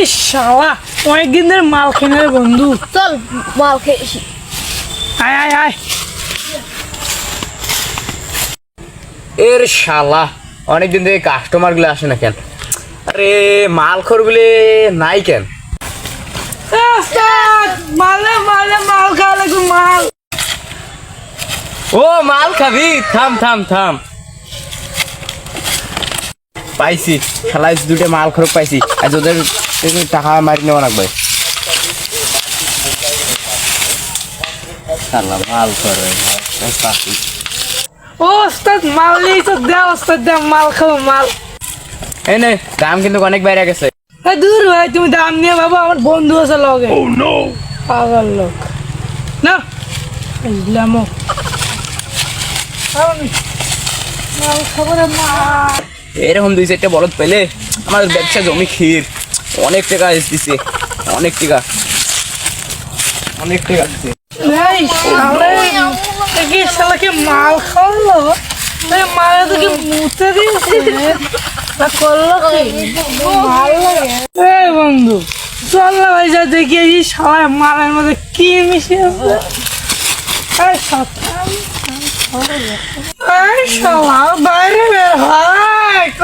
এই শালা অনেকদিন ধরে মাল খেয়ে রে বন্ধু। চল মাল খেয়ে আয় আয় আয়। এর শালা অনেকদিন থেকে কাস্টমারগুলো আসে না কেন? আরে মাল খোরগুলি নাই কেন? মালে মালে মাল খাওয়া লাগবে মাল। ও মাল খাবি? থাম থাম থাম। পাইছি খালাই দুটো মাল খরচ পাইছি। আর ওদের টাকা মারি নেওয়া লাগবে। মাল খরচ ও ওস্তাদ মাল নিয়েছ দে ওস্তাদ দে মাল খাব মাল। এই নে দাম কিন্তু অনেক বাইরে গেছে। এ, দূর ভাই তুমি দাম নিয়ে বাবা আমার বন্ধু আছে লগে। পাগল লোক। না বুঝলাম মাল খাব রে মাল। এরকম দুই চারটে বলদ পেলে আমার ব্যবসা জমি ক্ষীর। অনেক টাকা দিচ্ছে অনেক টাকা। অনেক টাকা দিচ্ছে মাল খাওয়ালো? মুতে দিয়েছে করল এই বন্ধু চল না ভাই যা দেখি এই মধ্যে কি মিশে আছে। সাতাম বাইরে বের হয়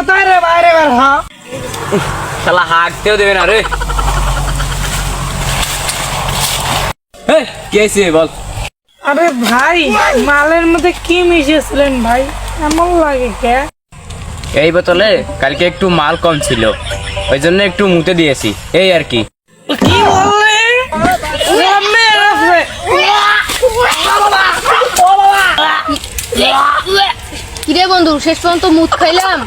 কোথায় রে বাইরে বের হ। শালা হাঁটতেও দেবে না রে। এই, বল? আরে ভাই মালের মধ্যে কি মিশিয়েছিলেন ভাই? এমন লাগে কে? এই বোতলে কালকে একটু মাল কম ছিল। ওই জন্য একটু মুতে দিয়েছি। এই আর কি। কি বললে? কিরে বন্ধু শেষ পর্যন্ত মুখ খাইলাম।